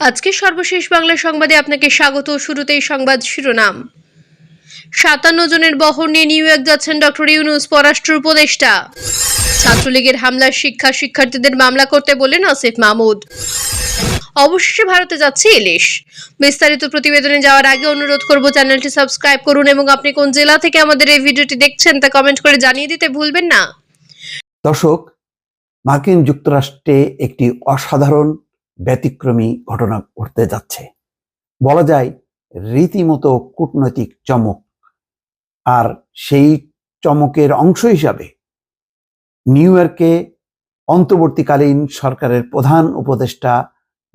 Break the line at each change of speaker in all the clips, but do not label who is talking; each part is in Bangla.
আজকে সর্বশেষ বাংলা সংবাদে আপনাকে স্বাগত। শুরুতেই সংবাদ শিরোনাম। সাতান্ন জনের বহর নিয়ে নিউ ইয়র্ক যাচ্ছেন ডক্টর ইউনুস, পররাষ্ট্র উপদেষ্টা। ছাত্রলীগের হামলার শিক্ষা শিক্ষার্থীদের মামলা করতে বললেন আসিফ মাহমুদ। অবশেষে ভারতে যাচ্ছে ইলিশ। বিস্তারিত প্রতিবেদনে যাওয়ার আগে অনুরোধ করব চ্যানেলটি সাবস্ক্রাইব করুন এবং আপনি কোন জেলা থেকে আমাদের এই ভিডিওটি দেখছেন তা কমেন্ট করে জানিয়ে দিতে ভুলবেন না।
দর্শক, মার্কিন যুক্তরাষ্ট্রে একটি অসাধারণ ব্যতিক্রমী ঘটনা ঘটতে যাচ্ছে। বলা যায়, রীতিমতো কূটনৈতিক চমক। আর সেই চমকের অংশ হিসাবে নিউ ইয়র্কে অন্তর্বর্তীকালীন সরকারের প্রধান উপদেষ্টা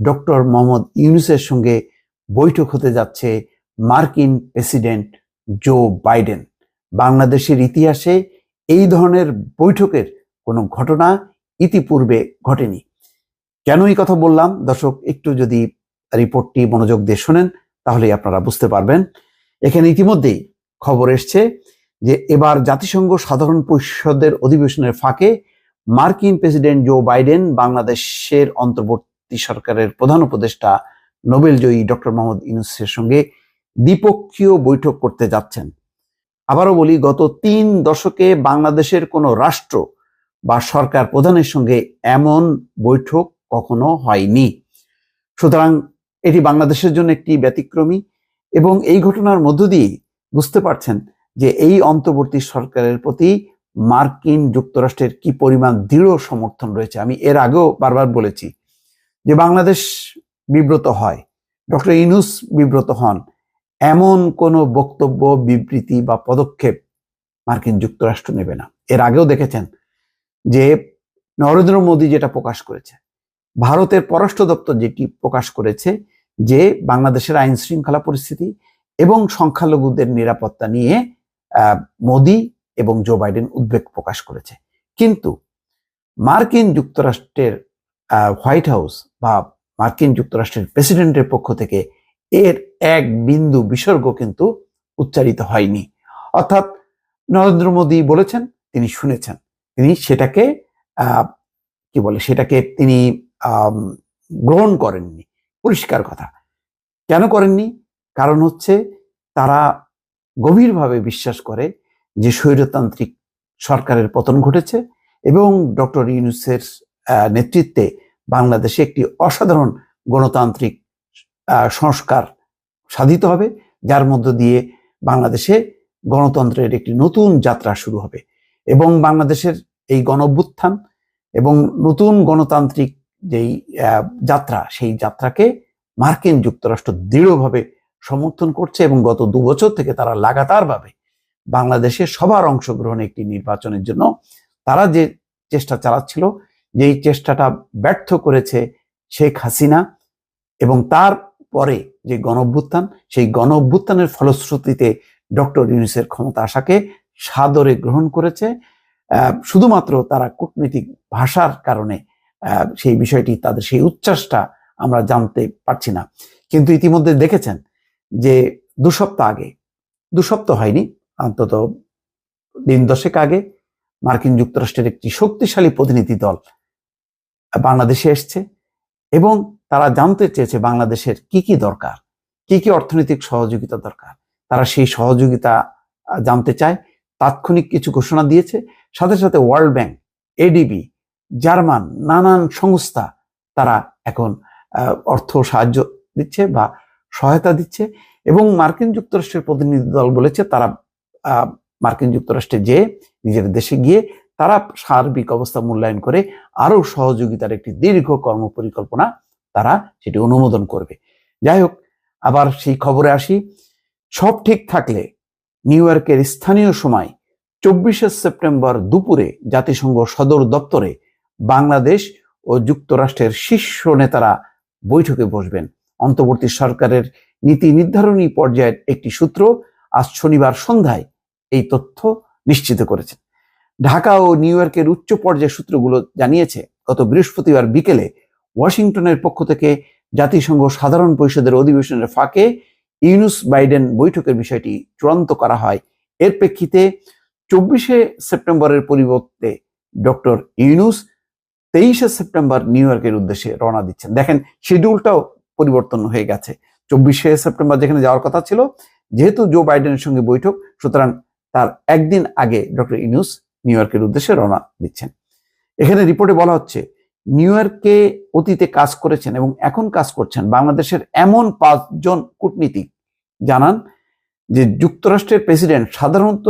ডক্টর মোহাম্মদ ইউনুসের সঙ্গে বৈঠক হতে যাচ্ছে মার্কিন প্রেসিডেন্ট জো বাইডেন। বাংলাদেশের ইতিহাসে এই ধরনের বৈঠকের কোনো ঘটনা ইতিপূর্বে ঘটেনি। কেন এই কথা বললাম? দর্শক, একটু যদি রিপোর্টটি মনোযোগ দিয়ে শোনেন তাহলে আপনারা বুঝতে পারবেন। এখানে ইতিমধ্যেই খবর এসছে যে এবার জাতিসংঘ সাধারণ পরিষদের অধিবেশনের ফাঁকে মার্কিন প্রেসিডেন্ট জো বাইডেন, বাংলাদেশের অন্তর্বর্তী সরকারের প্রধান উপদেষ্টা, নোবেলজয়ী ডক্টর মোহাম্মদ ইউনুসের সঙ্গে দ্বিপক্ষীয় বৈঠক করতে যাচ্ছেন। আবারও বলি, গত তিন দশকে বাংলাদেশের কোনো রাষ্ট্র বা সরকার প্রধানের সঙ্গে এমন বৈঠক কখনো হয়নি। সুতরাং এটি বাংলাদেশের জন্য একটি ব্যতিক্রমী এবং এই ঘটনার মধ্য দিয়ে বুঝতে পারছেন যে এই অন্তর্বর্তী সরকারের প্রতি মার্কিন যুক্তরাষ্ট্রের কি পরিমাণ দৃঢ় সমর্থন রয়েছে। আমি এর আগেও বারবার বলেছি যে বাংলাদেশ বিব্রত হয়, ডক্টর ইনুস বিব্রত হন। এমন কোনো বক্তব্য, বিবৃতি বা পদক্ষেপ মার্কিন যুক্তরাষ্ট্র নেবে না। এর আগেও দেখেছেন যে নরেন্দ্র মোদী যেটা প্রকাশ করেছে ভারতের পররাষ্ট্র দপ্তর যেটি প্রকাশ করেছে যে বাংলাদেশের আইন শৃঙ্খলা পরিস্থিতি এবং সংখ্যালঘুদের নিরাপত্তা নিয়ে মোদী এবং জো বাইডেন উদ্বেগ প্রকাশ করেছে। কিন্তু মার্কিন যুক্তরাষ্ট্রের হোয়াইট হাউস বা মার্কিন যুক্তরাষ্ট্রের প্রেসিডেন্টের পক্ষ থেকে এর এক বিন্দু বিসর্গ কিন্তু উচ্চারিত হয়নি। অর্থাৎ নরেন্দ্র মোদী বলেছেন, তিনি শুনেছেন। তিনি সেটাকে কি বলে, সেটাকে তিনি গ্রহণ করেননি। পরিষ্কার কথা। কেন করেননি? কারণ হচ্ছে তারা গভীরভাবে বিশ্বাস করে যে স্বৈরতান্ত্রিক সরকারের পতন ঘটেছে এবং ডক্টর ইউনুসের নেতৃত্বে বাংলাদেশে একটি অসাধারণ গণতান্ত্রিক সংস্কার সাধিত হবে, যার মধ্য দিয়ে বাংলাদেশে গণতন্ত্রের একটি নতুন যাত্রা শুরু হবে এবং বাংলাদেশের এই গণ এবং নতুন গণতান্ত্রিক যেই যাত্রা, সেই যাত্রাকে মার্কিন যুক্তরাষ্ট্র দৃঢ়ভাবে সমর্থন করছে এবং গত দু বছর থেকে তারা লাগাতারভাবে বাংলাদেশে সবার অংশগ্রহণে একটি নির্বাচনের জন্য তারা যে চেষ্টা চালাচ্ছিল, যেই চেষ্টাটা ব্যর্থ করেছে শেখ হাসিনা এবং তার পরে যে গণ অভ্যুত্থান সেই গণ অভ্যুত্থানের ফলশ্রুতিতে ডক্টর ইউনিসের ক্ষমতা আসাকে সাদরে গ্রহণ করেছে। শুধুমাত্র তারা কূটনৈতিক ভাষার কারণে সেই বিষয়টি, তাদের সেই উচ্ছ্বাসটা আমরা জানতে পারছি না। কিন্তু ইতিমধ্যে দেখেছেন যে দু সপ্তাহ আগে, দু সপ্তাহ হয়নি, অন্তত দিন দশেক আগে মার্কিন যুক্তরাষ্ট্রের একটি শক্তিশালী প্রতিনিধি দল বাংলাদেশে এসছে এবং তারা জানতে চেয়েছে বাংলাদেশের কি কি দরকার, কি কি অর্থনৈতিক সহযোগিতা দরকার। তারা সেই সহযোগিতা জানতে চায়, তাৎক্ষণিক কিছু ঘোষণা দিয়েছে, সাথে সাথে ওয়ার্ল্ড ব্যাংক এডিবি জার্মান, নানান সংস্থা তারা এখন অর্থ সাহায্য দিচ্ছে বা সহায়তা দিচ্ছে এবং মার্কিন যুক্তরাষ্ট্রের প্রতিনিধি দল বলেছে তারা মার্কিন যুক্তরাষ্ট্রে যে নিজের দেশে গিয়ে তারা সার্বিক অবস্থা মূল্যায়ন করে আরও সহযোগিতার একটি দীর্ঘ কর্ম পরিকল্পনা তারা সেটি অনুমোদন করবে। যাই হোক, আবার সেই খবরে আসি। সব ঠিক থাকলে নিউ ইয়র্কের স্থানীয় সময় চব্বিশে সেপ্টেম্বর দুপুরে জাতিসংঘ সদর দপ্তরে বাংলাদেশ ও যুক্তরাষ্ট্রের শীর্ষ নেতারা বৈঠকে বসবেন। অন্তর্বর্তী সরকারের নীতি নির্ধারণী পর্যায়ের একটি সূত্র আজ শনিবার সন্ধ্যায় এই তথ্য নিশ্চিত করেছে। ঢাকা ও নিউ ইয়র্কের উচ্চ পর্যায়ের সূত্রগুলো জানিয়েছে, গত বৃহস্পতিবার বিকেলে ওয়াশিংটনের পক্ষ থেকে জাতিসংঘ সাধারণ পরিষদের অধিবেশনের ফাঁকে ইউনুস বাইডেন বৈঠকের বিষয়টি চূড়ান্ত করা হয়। এর প্রেক্ষিতে চব্বিশে সেপ্টেম্বরের পরিবর্তে ডক্টর ইউনুস তেইশে সেপ্টেম্বর নিউ ইয়র্কের উদ্দেশ্যে রওনা দিচ্ছেন। দেখেন শিডিউলটাও পরিবর্তন হয়ে গেছে। চব্বিশে সেপ্টেম্বর যেখানে যাওয়ার কথা ছিল, যেহেতু জো বাইডেনের সঙ্গে বৈঠক, সুতরাং তার একদিন আগে ডক্টর ইনুস নিউ ইয়র্কের উদ্দেশ্যে রওনা দিচ্ছেন। এখানে রিপোর্টে বলা হচ্ছে, নিউ ইয়র্কে অতীতে কাজ করেছেন এবং এখন কাজ করছেন বাংলাদেশের এমন পাঁচজন কূটনীতিক। জানান যে, যুক্তরাষ্ট্রের প্রেসিডেন্ট সাধারণত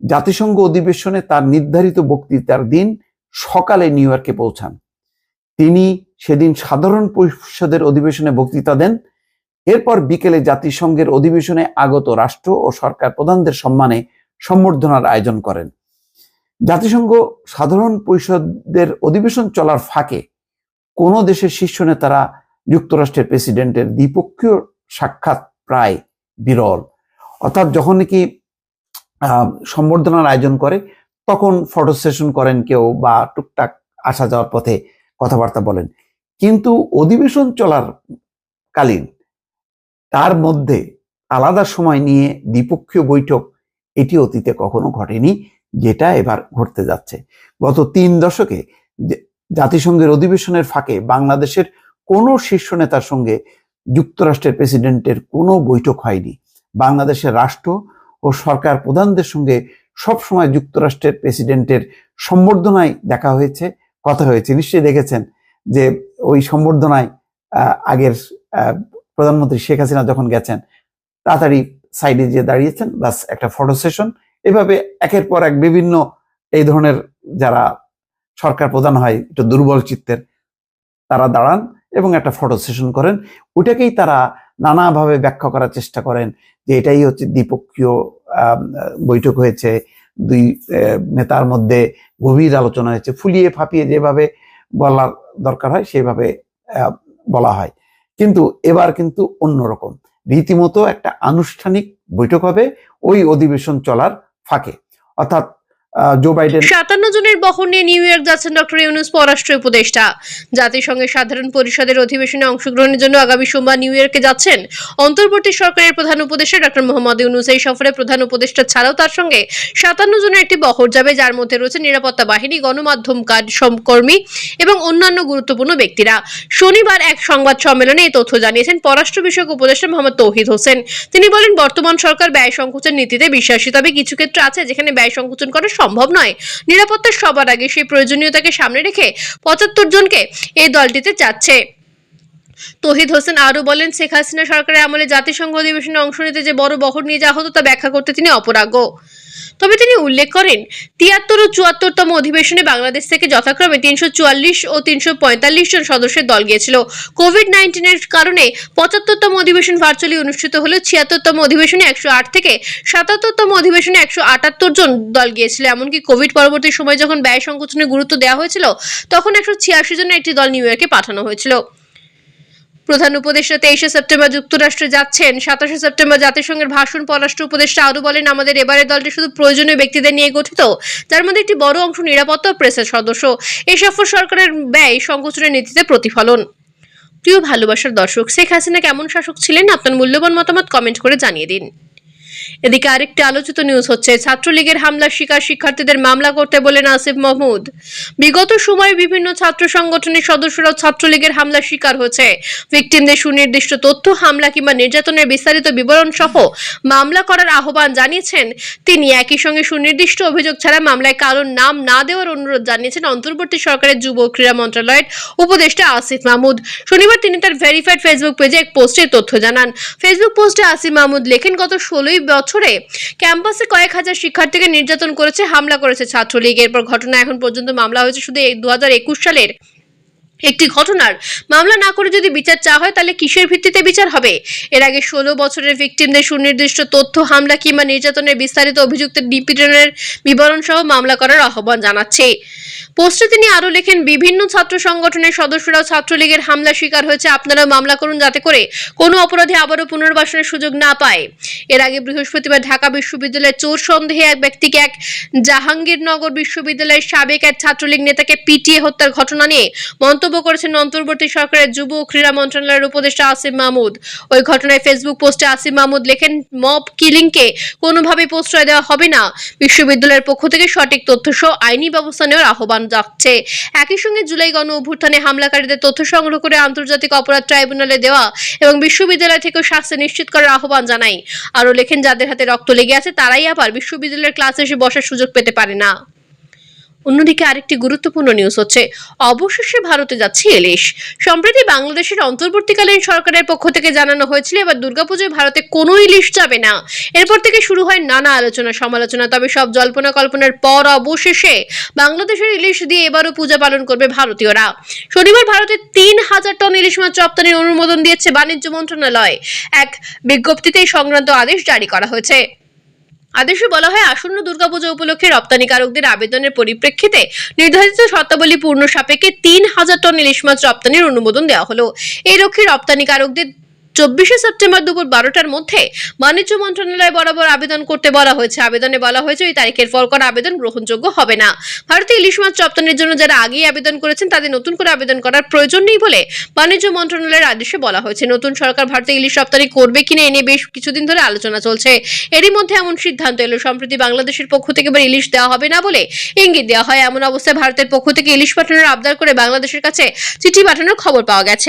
জাতিসংঘ অধিবেশনে তার নির্ধারিত বক্তৃতার দিন সকালে নিউ ইয়র্কে পৌঁছান। তিনি সেদিন সাধারণ পরিষদের অধিবেশনে বক্তৃতা দেন। এরপর বিকেলে জাতিসংঘের অধিবেশনে আগত রাষ্ট্র ও সরকার প্রধানদের সম্মানে সম্বর্ধনার আয়োজন করেন। জাতিসংঘ সাধারণ পরিষদের অধিবেশন চলার ফাঁকে কোন দেশের শীর্ষ নেতারা যুক্তরাষ্ট্রের প্রেসিডেন্টের দ্বিপক্ষীয় সাক্ষাৎ প্রায় বিরল। অর্থাৎ যখন নাকি সম্বর্ধনার আয়োজন করে তখন ফটো সেশন করেন কেউ বা টুকটাক আসা যাওয়ার পথে কথাবার্তা বলেন। কিন্তু অধিবেশন চলার কালীন তার মধ্যে আলাদা সময় নিয়ে দ্বিপক্ষীয় বৈঠক, এটি অতীতে কখনো ঘটেনি, যেটা এবার ঘটতে যাচ্ছে। গত তিন দশকে জাতিসংঘের অধিবেশনের ফাঁকে বাংলাদেশের কোনো শীর্ষ নেতার সঙ্গে যুক্তরাষ্ট্রের প্রেসিডেন্টের কোনো বৈঠক হয়নি। বাংলাদেশের রাষ্ট্র ও সরকার প্রধানদের সঙ্গে সবসময় যুক্তরাষ্ট্রের প্রেসিডেন্টের সম্বর্ধনায় দেখা হয়েছে, কথা হয়েছে। নিশ্চয়ই দেখেছেন যে ওই সম্বর্ধনায় আগের প্রধানমন্ত্রী শেখ হাসিনা যখন গেছেন, তাড়াতাড়ি সাইডে যে দাঁড়িয়েছেন বাস একটা ফটো সেশন। এভাবে একের পর এক বিভিন্ন এই ধরনের যারা সরকার প্রধান হয়, একটু দুর্বল চিত্তের, তারা দাঁড়ান এবং একটা ফটো সেশন করেন। ওটাকেই তারা নানাভাবে ব্যাখ্যা করার চেষ্টা করেন যে এটাই হচ্ছে দ্বিপক্ষীয় বৈঠক হয়েছে। দুই নেতার মধ্যে গভীর আলোচনা হয়েছে। ফুলিয়ে ফাঁপিয়ে যেভাবে বলার দরকার হয়, সেভাবে বলা হয়। কিন্তু এবার কিন্তু অন্যরকম রীতিমতো একটা আনুষ্ঠানিক বৈঠক হবে। ওই অধিবেশন চলার ফাঁকে। অর্থাৎ জো বাইডেন
সাতান্ন জনের বহর নিয়ে নিউ ইয়র্ক যাচ্ছেন ডক্টর ইউনুস পররাষ্ট্র উপদেষ্টা। জাতিসংঘের সাধারণ পরিষদের অধিবেশনে অংশগ্রহণের জন্য আগামী সোমবার নিউ ইয়র্কে যাচ্ছেন অন্তর্বর্তী সরকারের প্রধান উপদেষ্টা ডক্টর মোহাম্মদ ইউনুস। এই সফরে প্রধান উপদেষ্টা ছাড়াও তার সঙ্গে সাতান্ন জনের একটি বহর যাবে, যার মধ্যে রয়েছে নিরাপত্তা বাহিনী, গণমাধ্যম কাজ কর্মী এবং অন্যান্য গুরুত্বপূর্ণ ব্যক্তিরা। শনিবার এক সংবাদ সম্মেলনে এই তথ্য জানিয়েছেন পররাষ্ট্র বিষয়ক উপদেষ্টা মোহাম্মদ তৌহিদ হোসেন। তিনি বলেন, বর্তমান সরকার ব্যয় সংকোচন নীতিতে বিশ্বাসী, তবে কিছু ক্ষেত্র আছে যেখানে ব্যয় সংকোচন করা সম্ভব নয়। নিরাপত্তা সবার আগে সেই প্রয়োজনীয়তাকে সামনে রেখে পঁচাত্তর জনকে এই দলটিতে যাচ্ছে। তহিদ হোসেন আরও বলেন, শেখ হাসিনা সরকারের আমলে জাতিসংঘ অধিবেশনে অংশ নিতে যে বড় বহর নিয়ে যাওয়া হতো তা ব্যাখ্যা করতে তিনি অপরাগ্য। তবে তিনি উল্লেখ করেন, তিয়াত্তর ও চুয়াত্তরতম অধিবেশনে বাংলাদেশ থেকে যথাক্রমে তিনশো চুয়াল্লিশ ও তিনশো পঁয়তাল্লিশ জন সদস্যের দল গিয়েছিল। কোভিড নাইন্টিনের কারণে পঁচাত্তরতম অধিবেশন ভার্চুয়ালি অনুষ্ঠিত হলেও ছিয়াত্তরতম অধিবেশনে একশো আট থেকে সাতাত্তরতম অধিবেশনে একশো আটাত্তর জন দল গিয়েছিল। এমনকি কোভিড পরবর্তী সময় যখন ব্যয় সংকোচনের গুরুত্ব দেওয়া হয়েছিল, তখন একশো ছিয়াশি জনের একটি দল নিউ ইয়র্কে পাঠানো হয়েছিল। প্রধান উপদেষ্টা তেইশে সেপ্টেম্বর যুক্তরাষ্ট্রে যাচ্ছেন। সাতাশে সেপ্টেম্বর জাতিসংঘের ভাষণ পররাষ্ট্র উপদেষ্টা আরও বলেন, আমাদের এবারের দলটি শুধু প্রয়োজনীয় ব্যক্তিদের নিয়ে গঠিত। যার মধ্যে একটি বড় অংশ নিরাপত্তা প্রেসের সদস্য। এই সফর সরকারের ব্যয় সংকোচনের নীতিতে প্রতিফলন। প্রিয় ভালোবাসার দর্শক, শেখ হাসিনা কেমন শাসক ছিলেন? আপনার মূল্যবান মতামত কমেন্ট করে জানিয়ে দিন। এদিকে আরেকটি আলোচিত নিউজ হচ্ছে, ছাত্রলীগের হামলার শিকার শিক্ষার্থীদের মামলা করতে বলেন আসিফ মাহমুদ। বিগত সময়ে বিভিন্ন ছাত্র সংগঠনের সদস্যরাও ছাত্রলীগের হামলার শিকার হয়েছে। ভিকটিমদের সুনির্দিষ্ট তথ্য, হামলা কিংবা নির্যাতনের বিস্তারিত বিবরণ সহ মামলা করার আহ্বান জানিয়েছেন তিনি। একই সঙ্গে সুনির্দিষ্ট অভিযোগ ছাড়া মামলায় কারোর নাম না দেওয়ার অনুরোধ জানিয়েছেন অন্তর্বর্তী সরকারের যুব ক্রীড়া মন্ত্রণালয়ের উপদেষ্টা আসিফ মাহমুদ। শনিবার তিনি তার ভেরিফাইড ফেসবুক পেজে এক পোস্টে তথ্য জানান। ফেসবুক পোস্টে আসিফ মাহমুদ লেখেন, গত ষোলোই বছরে ক্যাম্পাসে কয়েক হাজার শিক্ষার্থীকে নির্যাতন করেছে, হামলা করেছে ছাত্রলীগ। এরপর ঘটনা এখন পর্যন্ত মামলা হয়েছে শুধু দু সালের একটি ঘটনার মামলা না করে যদি বিচার চা হয়, তাহলে কিসের ভিত্তিতে বিচার হবে? এর আগে ষোলো বছরের ভিকটিমদের সুনির্দিষ্ট তথ্য, হামলা কিংবা নির্যাতনের বিস্তারিত অভিযুক্তের নিপীড়নের বিবরণ সহ মামলা করার আহ্বান জানাচ্ছে। পোস্টে তিনি আরও লেখেন, বিভিন্ন ছাত্র সংগঠনের সদস্যরাও ছাত্রলীগের হামলা শিকার হয়েছে। আপনারাও মামলা করুন যাতে করে কোনো অপরাধে আবারও পুনর্বাসনের সুযোগ না পায়। এর আগে বৃহস্পতিবার ঢাকা বিশ্ববিদ্যালয়ের চোর সন্দেহে এক ব্যক্তিকে এক জাহাঙ্গীরনগর বিশ্ববিদ্যালয়ের সাবেক এক ছাত্রলীগ নেতাকে পিটিয়ে হত্যার ঘটনা নিয়ে মন্তব্য করেছেন অন্তর্বর্তী সরকারের যুব ও ক্রীড়া মন্ত্রণালয়ের উপদেষ্টা আসিম মাহমুদ। ওই ঘটনায় ফেসবুক পোস্টে আসিম মাহমুদ লেখেন, মব কিলিংকে কোনোভাবে প্রশ্রয় দেওয়া হবে না। বিশ্ববিদ্যালয়ের পক্ষ থেকে সঠিক তথ্য সহ আইনি ব্যবস্থা নেওয়ার আহ্বান যাচ্ছে একই সঙ্গে জুলাই গণ অভ্যুত্থানে হামলাকারীদের তথ্য সংগ্রহ করে আন্তর্জাতিক অপরাধ ট্রাইব্যুনালে দেওয়া এবং বিশ্ববিদ্যালয় থেকেও শাস্তি নিশ্চিত করার আহ্বান জানাই। আরও লেখেন, যাদের হাতে রক্ত লেগে আছে, তারাই আবার বিশ্ববিদ্যালয়ের ক্লাসে এসে বসার সুযোগ পেতে পারে না। অন্যদিকে আরেকটি গুরুত্বপূর্ণ নিউজ হচ্ছে, অবশেষে ভারতে যাচ্ছে ইলিশ। সম্প্রতি বাংলাদেশের অন্তর্বর্তীকালীন সরকারের পক্ষ থেকে জানানো হয়েছিল, এবার দুর্গাপুজোয় ভারতে কোনো ইলিশ যাবে না। এরপর থেকে শুরু হয় নানা আলোচনা, সমালোচনা, তবে সব জল্পনা কল্পনার পর অবশেষে বাংলাদেশের ইলিশ দিয়ে এবারও পূজা পালন করবে ভারতীয়রা। শনিবার ভারতে তিন হাজার টন ইলিশ মাছ রপ্তানির অনুমোদন দিয়েছে বাণিজ্য মন্ত্রণালয়। এক বিজ্ঞপ্তিতে সংক্রান্ত আদেশ জারি করা হয়েছে। আদেশে বলা হয়, আসন্ন দুর্গাপূজা উপলক্ষে রপ্তানিকারকদের আবেদনের পরিপ্রেক্ষিতে নির্ধারিত শর্তাবলী পূর্ণ সাপেক্ষে তিন হাজার টন ইলিশ মাছ রপ্তানির অনুমোদন দেওয়া হলো। এই লক্ষ্যে রপ্তানিকারকদের চব্বিশে সেপ্টেম্বর দুপুর বারোটার মধ্যে বাণিজ্য মন্ত্রণালয় বরাবর আবেদন করতে বলা হয়েছে। আবেদনে বলা হয়েছে ওই তারিখের পর করা আবেদন গ্রহণযোগ্য হবে না। ভারতে ইলিশ মাছ রপ্তানির জন্য যারা আগেই আবেদন করেছেন, তাদের নতুন করে আবেদন করার প্রয়োজন নেই বলে বাণিজ্য মন্ত্রণালয়ের আদেশে বলা হয়েছে। নতুন সরকার ভারতে ইলিশ রপ্তানি করবে কিনা, এ নিয়ে বেশ কিছুদিন ধরে আলোচনা চলছে। এরই মধ্যে এমন সিদ্ধান্ত এলো, সম্প্রতি বাংলাদেশের পক্ষ থেকে এবার ইলিশ দেওয়া হবে না বলে ইঙ্গিত দেওয়া হয়। এমন অবস্থায় ভারতের পক্ষ থেকে ইলিশ পাঠানোর আবদার করে বাংলাদেশের কাছে চিঠি পাঠানোর খবর পাওয়া গেছে।